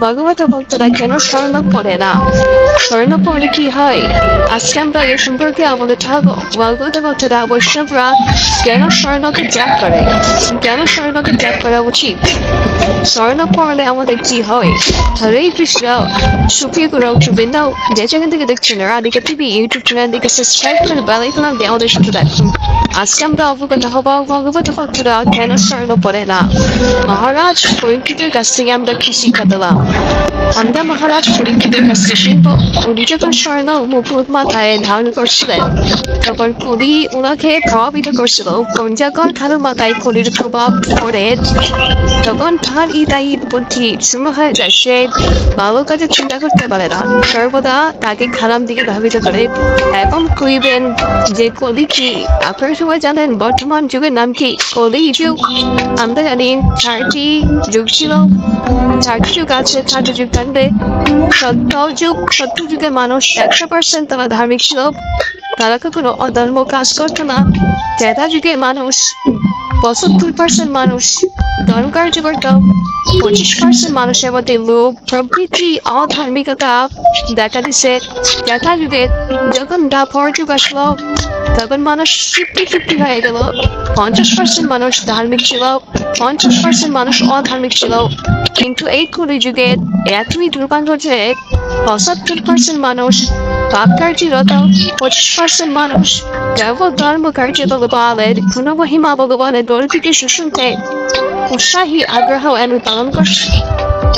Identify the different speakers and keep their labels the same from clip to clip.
Speaker 1: ভগবত ভক্তরা কেন স্বর্ণ পড়ে না? স্বর্ণ পড়লে কি হয়? আজকে আমরা এ সম্পর্কে আমাদের থাকব। ভগবত ভক্তরা বৈষ্ণবরা কেন স্বর্ণকে ত্যাগ করে? কেন স্বর্ণকে ত্যাগ করা উচিত? স্বর্ণ পড়লে আমাদের কি হয়? হরে কৃষ্ণ সুপ্রিয় গুরু বৃন্দ যে যেখান থেকে দেখছেন রাধিকা টিভি, ইউটিউব চ্যানেল দিকে সাবস্ক্রাইব করে বেল আইকন দিয়ে আমাদের সাথে দেখুন আজকে আমরা অবগত হব ভগবত ভক্তরা কেন স্বর্ণ পড়ে না? মহারাজ পরীক্ষিতের কাছ থেকে আমরা কি শিক্ষা দিলাম? Oh. আমরা মহারাজ পরীক্ষিতের কাছ শিখব উনি যখন স্বর্ণ মুকুট মাথায় ধারণ করছিলেন। তখন কবি ওনাকে প্রভাবিত করছিল। যখন কারও মাথায় কলির প্রভাব পড়ে। তখন তার ইদাই বুদ্ধি শূন্য হয়ে যায়। সে ভালো কাজে চিন্তা করতে পারে না। সর্বদা তাকে খারাপ দিকে ধাবিত করে। এখন কইবেন যে কলি কি? আপনার সবাই জানেন বর্তমান যুগের নাম কি? কলি যুগ। আমরা জানি, চারটি যুগ ছিল। চারটি যুগ আছে, চারটি যুগ থাকবে সত্য যুগ সত্য যুগের মানুষ একশো পার্সেন্ট তারা ধার্মিক ছিল তারা কখনো অধর্ম কাজ করতো না। তেতা যুগের মানুষ, পঁচাত্তর পার্সেন্ট মানুষ ধর্ম কার্য করত। পঁচিশ পার্সেন্ট মানুষের মধ্যে লোভ প্রভৃতি অধার্মিকতা দেখা দিছে। তেতা যুগে যখন দাপর যুগ আসলো, তখন মানুষ ফিফটি ফিফটি হয়ে গেল। পঞ্চাশ পার্সেন্ট মানুষ ধার্মিক ছিল পঞ্চাশ পার্সেন্ট মানুষ অধার্মিক ছিল। কিন্তু এই কলি যুগে এতই দুর্ভাগ্য যে পঁচাত্তর পার্সেন্ট মানুষ পাপ কার্যরত পঁচিশ পার্সেন্ট মানুষ কেবল ধর্ম কার্য ভগবানের গুণমহিমা ভগবানের দরিদ্রকে শুশুনতে উৎসাহী আগ্রহ আমি পালন করছি।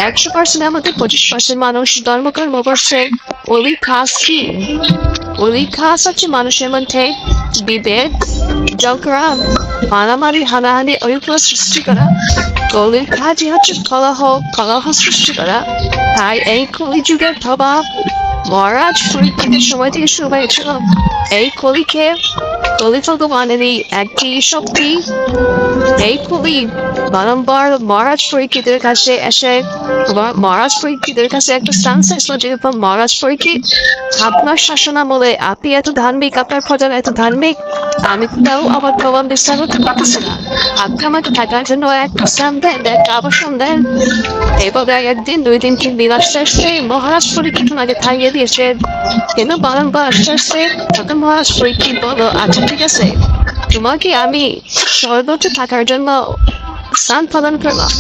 Speaker 1: একশো পার্সেন্ট আমাদের পঁচিশ পার্সেন্ট মানুষ ধর্মকর্ম করছে। ওই খাস কি? ওই খাস হচ্ছে মানুষের মধ্যে বিভেদ ঝগড়া মারামারি, হানাহানি ওইগুলো সৃষ্টি করা কলির কাজই হচ্ছে কলহ কলহ সৃষ্টি করা। তাই এই কলি যুগের প্রভাব মহারাজ পরীক্ষিতের সময় থেকে শুরু হয়েছিল। এই কলিকে কলি ভগবানেরই একটি শক্তি। এই কলি বারংবার মহারাজ পরীক্ষিতের কাছে এসে মহারাজ পরীক্ষিতের কাছে একটা স্থান চাইছিল যেরকম মহারাজ পরীক্ষিত আপনার শাসন আমলে আপনি এত ধার্মিক, আপনার প্রজারা এত ধার্মিক, আমি কোথাও আমার প্রভাব বিস্তার করতে পারতেছি না। আপনি আমাকে থাকার জন্য একটা স্থান দেন, একটা আবাসন দেন। এবারে একদিন, দুই দিন, তিন দিন আস্তে আস্তে মহারাজ পরীক্ষিত আগে থাইয়ে দিয়েছে। কেন বারংবার আস্তে আস্তে? তখন মহারাজ পরীক্ষিত বলো আচ্ছা ঠিক আছে। তোমাকে আমি সর্বোচ্চ থাকার জন্য স্থান প্রদান করলাম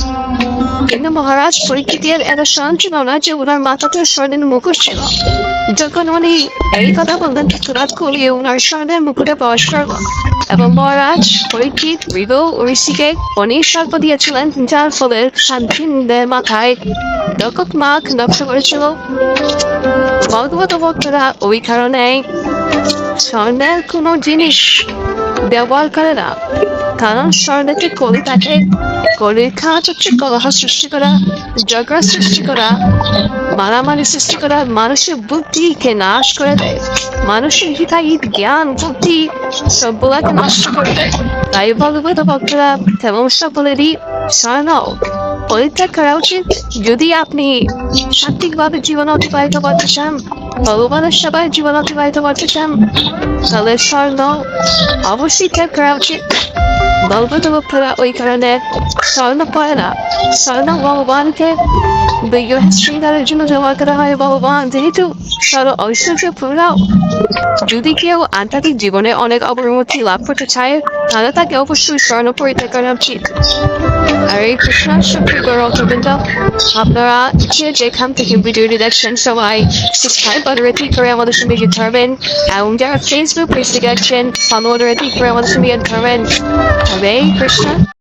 Speaker 1: কিন্তু মহারাজ পরীক্ষিতের এত শান ছিল না যে ওনার মাথাতে স্বর্ণের মুকুট ছিল যখন উনি এই কথা বললেন তুরাত করিয়ে ওনার স্বর্ণের মুকুটে প্রবেশ করল এবং মহারাজ পরীক্ষিত মৃগ ঋষিকে অনেক সর্প দিয়েছিলেন যার ফলে শান্তিদের মাথায় দকত মাখ নকশা করেছিল ভগবত ভক্তরা ওই কারণে স্বর্ণের কোনো জিনিস ব্যবহার করে না কারণ স্বর্ণেতে কলি থাকে কলির কাজ হচ্ছে কলহ সৃষ্টি করা ঝগড়া সৃষ্টি করা, মারামারি সৃষ্টি করা, মানুষের বুদ্ধিকে নাশ করে দেয়, মানুষের হিতাহিত জ্ঞান, বুদ্ধি সবগুলাকে নষ্ট করে দেয়। তাই ভগবত ভক্তরা তেমন সকলেরই স্বর্ণ পরিত্যাগ করা উচিত। যদি আপনি সাত্বিকভাবে জীবন অতিবাহিত করতে চান ভগবানের সবাই জীবন অতিবাহিত করতে চান, তাহলে স্বর্ণ অবশ্যই ত্যাগ করা উচিত। ভগবত ওই কারণে স্বর্ণ পড়ে না। স্বর্ণ ভগবানকে বিগ্রহ শৃঙ্গারের জন্য জমা করা হয়। ভগবান, যেহেতু সর্ব ঐশ্বর্য পুরাও যদি কেউ আধ্যাত্মিক জীবনে অনেক অবনতি লাভ করতে চায়, তাহলে তাকে অবশ্যই স্বর্ণ পরিত্যাগ করা উচিত। আর এই কৃষ্ণ শুক্রবার অর্থবৃন্দ আপনারা যে যেখান থেকে ভিডিওটি দেখছেন সবাই সাবস্ক্রাইব বাটনে ক্লিক করে আমাদের সঙ্গে যুক্ত হবেন এবং যারা ফেসবুক পেজটি দেখছেন ফলো বাটনে ক্লিক করে আমাদের সঙ্গে যুক্ত হবেন হরে কৃষ্ণ